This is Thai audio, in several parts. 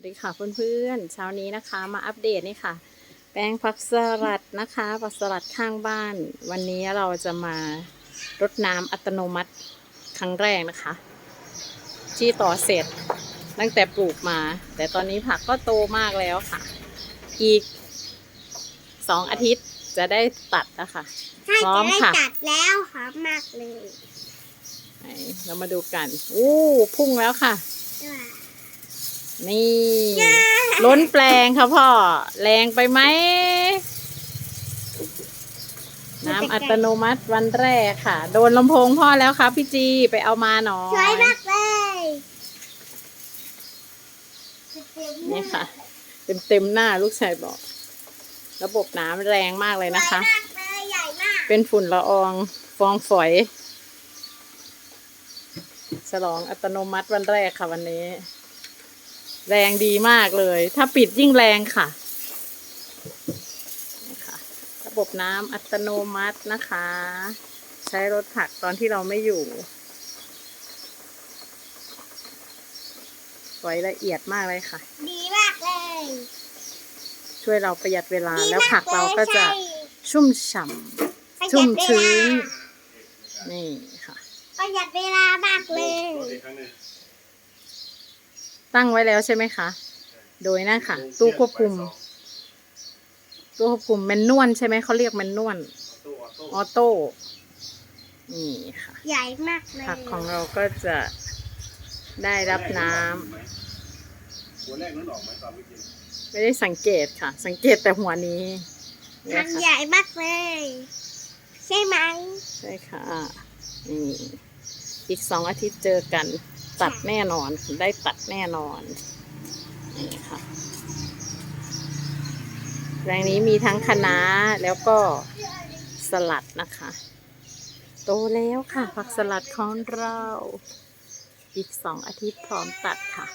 วัสดีค่ะเพื่อนๆเช้านี้นะคะมาอัปเดตนี่ค่ะ แปลงผักสลัดนะคะผักสลัดข้างบ้าน วันนี้เราจะมารดน้ำอัตโนมัติครั้งแรกนะคะ ที่ต่อเสร็จตั้งแต่ปลูกมา แต่ตอนนี้ผักก็โตมากแล้วค่ะ อีกสองอาทิตย์จะได้ตัดนะคะใช่พร้อจะมได้ค่ะจัดแล้วหอมมากเลยไหนเรามาดูกัน อู้พุ่งแล้วค่ะ นี่ ล้นแปลงค่ะพ่อ แรงไปไหม น้ำอัตโนมัติวันแรกค่ะ โดนลำโพงพ่อแล้วครับพี่จีไปเอามาหน่อสวยยมากเลยนี่ค่ะ เต็มเต็มๆหน้าลูกชายบอก ระบบน้ำแรงมากเลยนะคะสวยมากเลยใหญ่มากเป็นฝุ่นละอองฟองฝอยฉลองอัตโนมัติวันแรกค่ะวันนี้ แรงดีมากเลย ถ้าปิดยิ่งแรงค่ะนี่ค่ะระบบน้ำอัตโนมัตินะคะ ใช้รถผักตอนที่เราไม่อยู่ฝอยละเอียดมากเลยค่ะ ดีมากเลย ช่วยเราประหยัดเวลาดีแล้วมผักเราก็จะใช่ชุ่มฉ่ประหชุ่ยัมดเวชื้ลานำนี่ค่ะ ประหยัดเวลามากเลย ตั้งไว้แล้วใช่ไหมคะ โดยนั่นค่ะ ตู้ควบคุม ตู้ควบคุมแมนนวลใช่ไหมเขาเรียกแมนนวลออโต้นี่ค่ะ ใหญ่มากเลยผักของเราก็จะได้รับน้ำหัวแรกนั้นออกไหมตอนไม่กินไม่ได้สังเกตค่ะ สังเกตแต่หัวนี้เนี่ทายงใหค่ะญ่มากเลย ใช่ไหม ใช่ค่ะนี่อีกสองอาทิตย์เจอกัน ตัดแน่นอน ได้ตัดแน่นอนนี่ค่ะแรงนี้มีทั้งคะน้าแล้วก็สลัดนะคะ โตแล้วค่ะ ผักสลัดของเรา อีกสองอาทิตย์พร้อมตัดค่ะ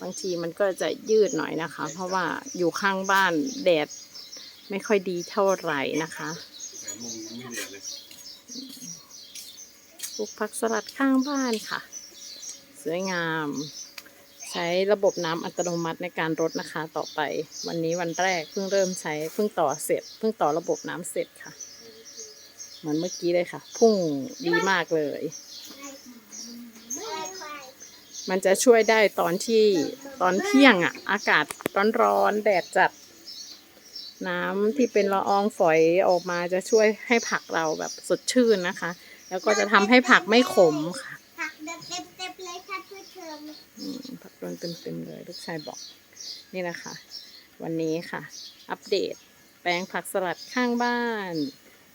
บางทีมันก็จะยืดหน่อยนะคะ เพราะว่าอยู่ข้างบ้านแดดไม่ค่อยดีเท่าไหร่นะคะ แต่มุงยังไม่เดือดเลย ปลูกผักสลัดข้างบ้านค่ะ สวยงาม ใช้ระบบน้ำอัตโนมัติในการรดนะคะต่อไป วันนี้วันแรกเพิ่งเริ่มใช้เพิ่งต่อเสร็จเพิ่งต่อระบบน้ำเสร็จค่ะ เหมือนเมื่อกี้เลยค่ะ พุ่งดีมากเลย มันจะช่วยได้ตอนที่ตอนเที่ยงอะ อากาศร้อนๆแดดจัดน้ำที่เป็นละอองฝอยออกมาจะช่วยให้ผักเราแบบสดชื่นนะคะ แล้วก็จะทำให้ผักไม่ขมค่ะ ผักเต็มเต็มเต็มๆเลยค่ะเพื่อนเชิญอืมผักโดนเต็มๆเลยลูกชายบอก นี่นะคะวันนี้ค่ะ อัปเดต แปลงผักสลัดข้างบ้าน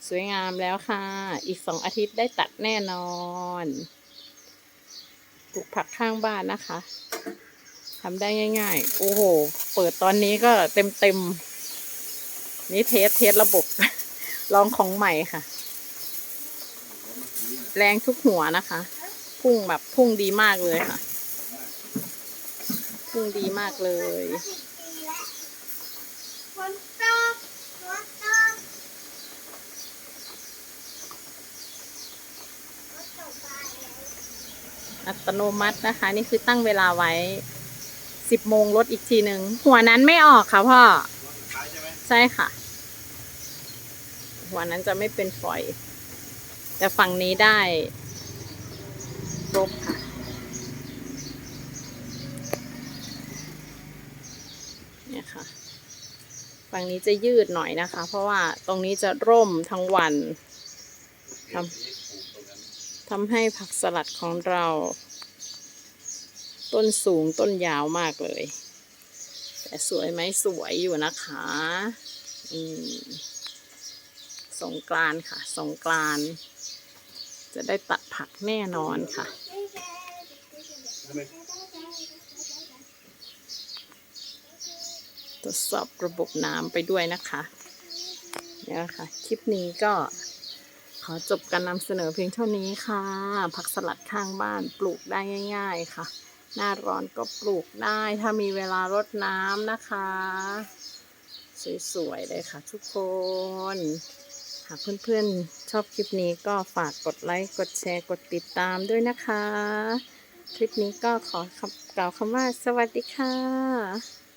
สวยงามแล้วค่ะ อีกสองอาทิตย์ได้ตัดแน่นอนปลูกผักข้างบ้านนะคะ ทำได้ง่าย ๆ โอ้โห เปิดตอนนี้ก็เต็มๆนี่เทสเทสระบบ ลองของใหม่ค่ะ แรงทุกหัวนะคะ พุ่งแบบพุ่งดีมากเลยค่ะ พุ่งดีมากเลยอัตโนมัตินะคะ นี่คือตั้งเวลาไว้สิบโมงลดอีกทีหนึ่งหัวนั้นไม่ออกค่ะพ่อ ใช่ค่ะ หัวนั้นจะไม่เป็นฝอย แต่ฝั่งนี้ได้ครบค่ะ เนี่ยค่ะ ฝั่งนี้จะยืดหน่อยนะคะ เพราะว่าตรงนี้จะร่มทั้งวันทำทำให้ผักสลัดของเรา ต้นสูงต้นยาวมากเลย แต่สวยไหมสวยอยู่นะคะ อืมสงกรานค่ะ สงกรานต์ จะได้ตัดผักแน่นอนค่ะตรวจสอบระบบน้ำไปด้วยนะคะเนี่ยค่ะ คลิปนี้ก็ขอจบการนำเสนอเพียงเท่านี้ค่ะ ผักสลัดข้างบ้านปลูกได้ง่าย ๆค่ะ หน้าร้อนก็ปลูกได้ถ้ามีเวลารดน้ำนะคะ สวยๆเลยค่ะทุกคน หากเพื่อนๆชอบคลิปนี้ก็ฝากกดไลค์ กดแชร์ กดติดตามด้วยนะคะ คลิปนี้ก็ขอกล่าวคำว่าสวัสดีค่ะ